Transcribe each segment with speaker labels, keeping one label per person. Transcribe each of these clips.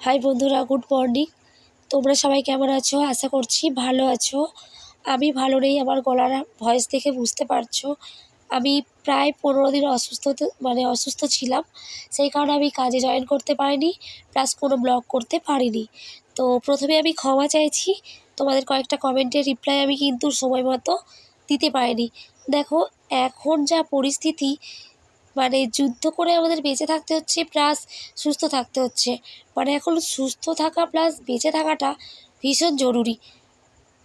Speaker 1: High বন্ধুরা, good morning. তোমরা সবাই কেমন আছো? আশা করছি ভালো আছো। আমি ভালো নেই, আমার গলার ভয়েস দেখে বুঝতে পারছ। আমি প্রায় পনেরো দিন অসুস্থ মানে অসুস্থ ছিলাম। সেই কারণে আমি কাজে জয়েন করতে পারিনি প্লাস কোনো ব্লগ করতে পারিনি। তো প্রথমে আমি ক্ষমা চাইছি। তোমাদের কয়েকটা কমেন্টের রিপ্লাই আমি কিন্তু সময় মতো দিতে পারিনি। দেখো, এখন যা পরিস্থিতি মানে যুদ্ধ করে আমাদের বেঁচে থাকতে হচ্ছে প্লাস সুস্থ থাকতে হচ্ছে। মানে এখন সুস্থ থাকা প্লাস বেঁচে থাকাটা ভীষণ জরুরি।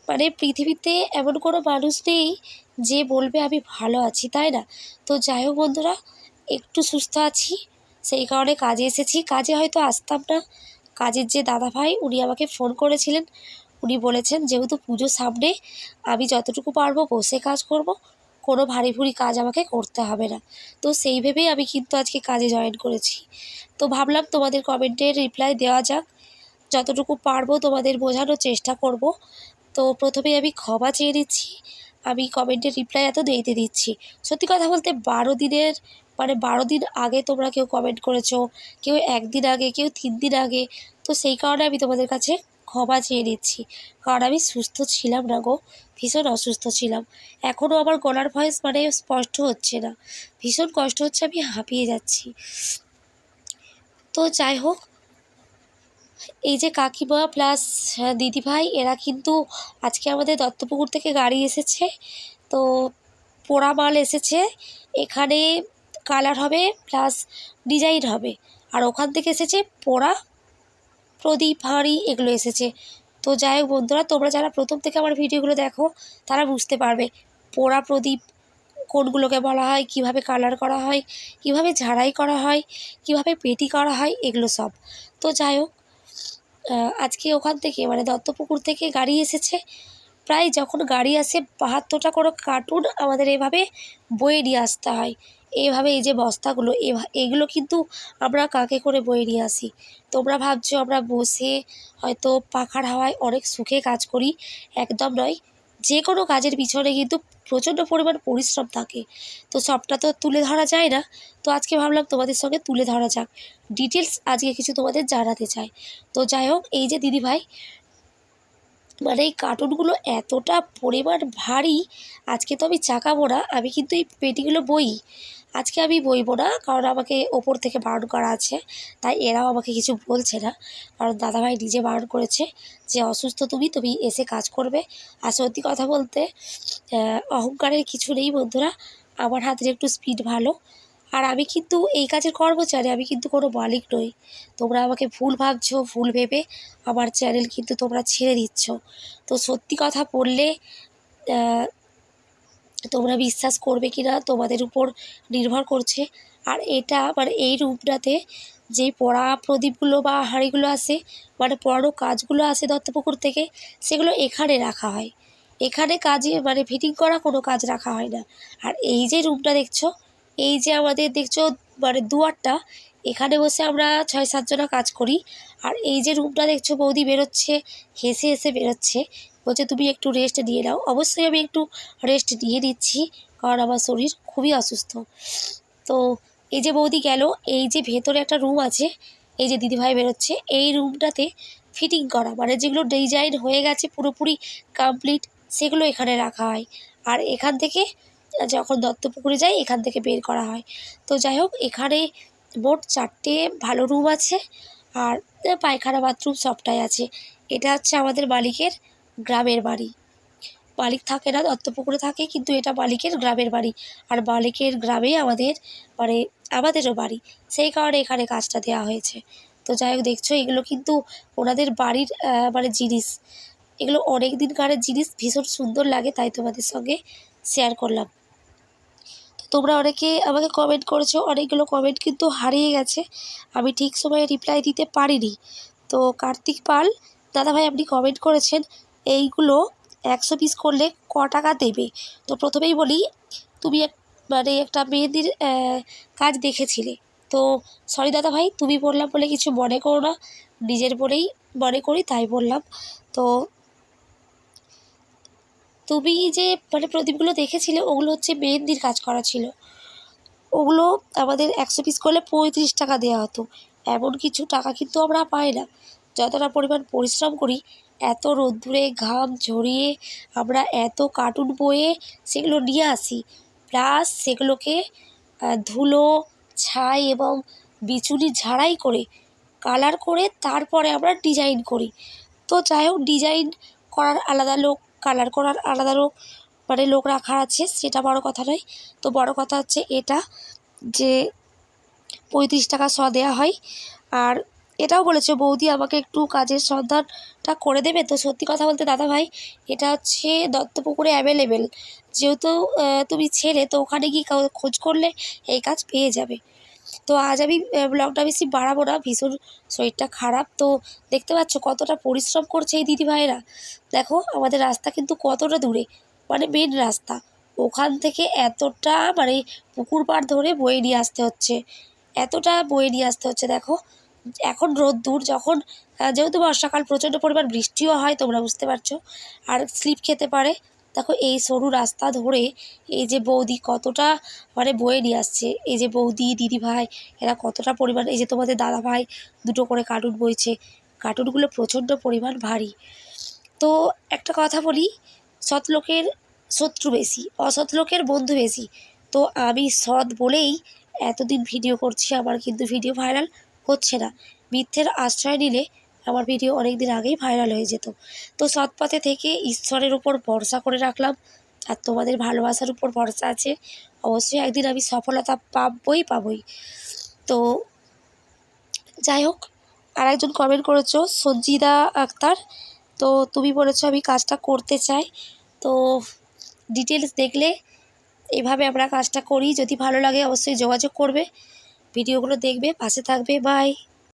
Speaker 1: মানে পৃথিবীতে এমন কোনো মানুষ নেই যে বলবে, আমি ভালো আছি তাই না? তো যাই হোক বন্ধুরা, একটু সুস্থ আছি, সেই কারণে কাজে এসেছি। কাজে হয়তো আসতাম না। কাজের যে দাদা ভাই, উনি আমাকে ফোন করেছিলেন। উনি বলেছেন, যেহেতু পুজো সামনে আমি যতটুকু পারব বসে কাজ করব কোনো ভারী ভুরি কাজ আমাকে করতে হবে না। তো সেই ভেবেই আমি কিন্তু আজকে কাজে জয়েন করেছি। তো ভাবলাম তোমাদের কমেন্টের রিপ্লাই দেওয়া যাক। যতটুকু পারব তোমাদের বোঝানোর চেষ্টা করব। তো প্রথমে আমি ক্ষমা চেয়ে নিচ্ছি। আমি কমেন্টের রিপ্লাই এত দেরিতে দিচ্ছি। সত্যি কথা বলতে বারো দিনের মানে বারো দিন আগে তোমরা কেউ কমেন্ট করেছ, কেউ একদিন আগে, কেউ তিন দিন আগে। তো সেই কারণে আমি তোমাদের কাছে ক্ষমা চেয়ে নিচ্ছি। কারণ আমি সুস্থ ছিলাম না গো? ভীষণ অসুস্থ ছিলাম। এখনও আমার গলার ভয়েস মানে স্পষ্ট হচ্ছে না। ভীষণ কষ্ট হচ্ছে, আমি হাঁপিয়ে যাচ্ছি। তো যাই হোক, এই যে কাকিমা প্লাস দিদিভাই, এরা কিন্তু আজকে আমাদের দত্তপুকুর থেকে গাড়ি এসেছে। তো পোড়া মাল এসেছে। এখানে কালার হবে প্লাস ডিজাইন হবে। আর ওখান থেকে এসেছে পোড়া প্রদীপ হাঁড়ি, এগুলো এসেছে। তো যাই হোক বন্ধুরা, তোমরা যারা প্রথম থেকে আমার ভিডিওগুলো দেখো, তারা বুঝতে পারবে পোড়া প্রদীপ কোনগুলোকে বলা হয়, কীভাবে কালার করা হয়, কীভাবে ঝাড়াই করা হয়, কীভাবে পেটি করা হয়, এগুলো সব। তো যাই হোক আজকে ওখান থেকে মানে দত্তপুকুর থেকে গাড়ি এসেছে। প্রায় যখন গাড়ি আসে, বাহাত্তরটা করে কার্টুন আমাদের এভাবে বয়ে নিয়ে আসতে হয়। এইভাবে এই যে বস্তাগুলো এগুলো কিন্তু আমরা কাকে করে বয়ে নিয়ে আসি? তোমরা ভাবছ আমরা বসে হয়তো পাখার হাওয়ায় অনেক সুখে কাজ করি? একদম নয়। যে কোনো কাজের পিছনে কিন্তু প্রচণ্ড পরিমাণ পরিশ্রম থাকে। তো সবটা তো তুলে ধরা যায় না। তো আজকে ভাবলাম তোমাদের সঙ্গে তুলে ধরা যাক। ডিটেলস আজকে কিছু তোমাদের জানাতে চাই। তো যাই হোক, এই যে দিদিভাই মানে এই কার্টুনগুলো এতটা পরিমাণ ভারী, আজকে তো আমি চাকাবো না, আমি কিন্তু এই পেটিগুলো বই। আজকে আমি বইবো না, কারণ আমাকে ওপর থেকে বারণ করা আছে, তাই এরাও আমাকে কিছু বলছে না। কারণ দাদাভাই নিজে বারণ করেছে যে, অসুস্থ তুমি তুমি এসে কাজ করবে। আর সত্যি কথা বলতে অহংকারের কিছু নেই বন্ধুরা, আমার হাতের একটু স্পিড ভালো। আর আমি কিন্তু এই কাজের কর্মচারী, আমি কিন্তু কোনো মালিক নই। তোমরা আমাকে ভুল ভাবছ, ভুল ভেবে আমার চ্যানেল কিন্তু তোমরা ছেড়ে দিচ্ছ। তো সত্যি কথা বললে তোমরা বিশ্বাস করবে কি না তোমাদের উপর নির্ভর করছে। আর এটা মানে এই রূপটাতে যেই পড়া প্রদীপগুলো বা হাঁড়িগুলো আসে মানে পড়ানো কাজগুলো আসে দত্তপুকুর থেকে, সেগুলো এখানে রাখা হয়। এখানে কাজে মানে ফিটিং করা কোনো কাজ রাখা হয় না। আর এই যে রুমটা দেখছ, এই যে আমাদের দেখছ মানে দুয়ারটা, এখানে বসে আমরা ছয় সাতজনা কাজ করি। আর এই যে রুমটা দেখছ বৌদি বেরোচ্ছে, হেসে হেসে বেরোচ্ছে। বলছে, তুমি একটু রেস্ট নিয়ে নাও। অবশ্যই আমি একটু রেস্ট নিয়ে নিচ্ছি কারণ আমার শরীর খুবই অসুস্থ। তো এই যে বৌদি গেল, এই যে ভেতরে একটা রুম আছে, এই যে দিদিভাই বেরোচ্ছে, এই রুমটাতে ফিটিং করা মানে যেগুলো ডিজাইন হয়ে গেছে পুরোপুরি কমপ্লিট সেগুলো এখানে রাখা হয়। আর এখান থেকে যখন দত্তপুকুরে যাই এখান থেকে বের করা হয়। তো যাই হোক, এখানে মোট চারটে ভালো রুম আছে, আর পায়খানা বাথরুম সবটাই আছে। এটা হচ্ছে আমাদের মালিকের গ্রামের বাড়ি। মালিক থাকে না দত্তপুকুরে থাকে, কিন্তু এটা মালিকের গ্রামের বাড়ি। আর মালিকের গ্রামে আমাদের মানে আমাদেরও বাড়ি। সেই কারণে এখানে কাজটা দেওয়া হয়েছে। তো যাই হোক, দেখছ, এগুলো কিন্তু ওনাদের বাড়ির মানে জিনিস। এগুলো অনেক দিনকারের জিনিস, ভীষণ সুন্দর লাগে, তাই তোমাদের সঙ্গে শেয়ার করলাম। তো তোমরা অনেকে আমাকে কমেন্ট করেছ, অনেকগুলো কমেন্ট কিন্তু হারিয়ে গেছে। আমি ঠিক সময়ে রিপ্লাই দিতে পারিনি। তো কার্তিক পাল, দাদাভাই আপনি কমেন্ট করেছেন এইগুলো একশো পিস করলে ক টাকা দেবে? তো প্রথমেই বলি, তুমি মানে একটা মেহেদির কাজ দেখেছিলে। তো সরি দাদা ভাই, তুমি বললাম বলে কিছু মনে করো না। নিজের বলেই মনে করি, তাই বললাম। তো তুমি যে মানে প্রদীপগুলো দেখেছিলে, ওগুলো হচ্ছে মেহেন্দির কাজ করা ছিল। ওগুলো আমাদের একশো পিস করলে পঁয়ত্রিশ টাকা দেওয়া হতো। এমন কিছু টাকা কিন্তু আমরা পাই না। যতটা পরিমাণ পরিশ্রম করি, এত রোদ্দুরে ঘাম ঝরিয়ে আমরা এত কার্টুন বয়ে সেগুলো নিয়ে আসি। প্লাস সেগুলোকে ধুলো, ছাই এবং বিচুনি ঝাড়াই করে কালার করে তারপরে আমরা ডিজাইন করি। তো যাই হোক, ডিজাইন করার আলাদা লোক, কালার করার আলাদা লোক মানে লোক রাখা আছে, সেটা বড় কথা নয়। তো বড় কথা হচ্ছে এটা যে পঁয়ত্রিশ টাকা শ দেওয়া হয়, আর এটাও বলেছে, বৌদি আমাকে একটু কাজের সন্ধানটা করে দেবে? তো সত্যি কথা বলতে দাদা ভাই এটা হচ্ছে দত্তপুকুরে অ্যাভেলেবেল যেহেতু তুমি ছেলে, তো ওখানে গিয়ে খোঁজ করলে এই কাজ পেয়ে যাবে। তো আজ আমি ব্লগটা বেশি বাড়াবো না, ভীষণ শরীরটা খারাপ। তো দেখতে পাচ্ছ কতটা পরিশ্রম করছে এই দিদিভাইরা দেখো, আমাদের রাস্তা কিন্তু কতটা দূরে মানে মেন রাস্তা। ওখান থেকে এতটা মানে পুকুর পাড় ধরে বয়ে নিয়ে আসতে হচ্ছে। এতটা বয়ে নিয়ে আসতে হচ্ছে, দেখো। এখন রোদ্দুর যখন যেহেতু বর্ষাকাল প্রচণ্ড পরিমাণ বৃষ্টিও হয়, তোমরা বুঝতে পারছ। আর স্লিপ খেতে পারে। দেখো এই সরু রাস্তা ধরে এই যে বৌদি কতটা মানে বয়ে নিয়ে আসছে। এই যে বৌদি, দিদি ভাই, এরা কতটা পরিমাণ, এই যে তোমাদের দাদা ভাই দুটো করে কার্টুন বইছে। কার্টুনগুলো প্রচণ্ড পরিমাণ ভারী। তো একটা কথা বলি, সৎ লোকের শত্রু বেশি, অসৎ লোকের বন্ধু বেশি। তো আমি সৎ বলেই এতদিন ভিডিও করছি, আমার কিন্তু ভিডিও ভাইরাল হচ্ছে না। মিথ্যের আশ্রয় নিলে আমার ভিডিও অনেক দিন আগেই ভাইরাল হয়ে যেত। তো সৎপথে থেকে ঈশ্বরের উপর ভরসা করে রাখলাম আর তোমাদের ভালোবাসার উপর ভরসা আছে। অবশ্যই একদিন আমি সফলতা পাবই পাবই। তো যাই হোক, আর একজন কমেন্ট করেছ, সঞ্জিদা আক্তার। তো তুমি বলেছ আমি কাজটা করতে চাই। তো ডিটেলস দেখলে এভাবে আমরা কাজটা করি। যদি ভালো লাগে অবশ্যই যোগাযোগ করবে। ভিডিওগুলো দেখবে পাশে থাকবে বাই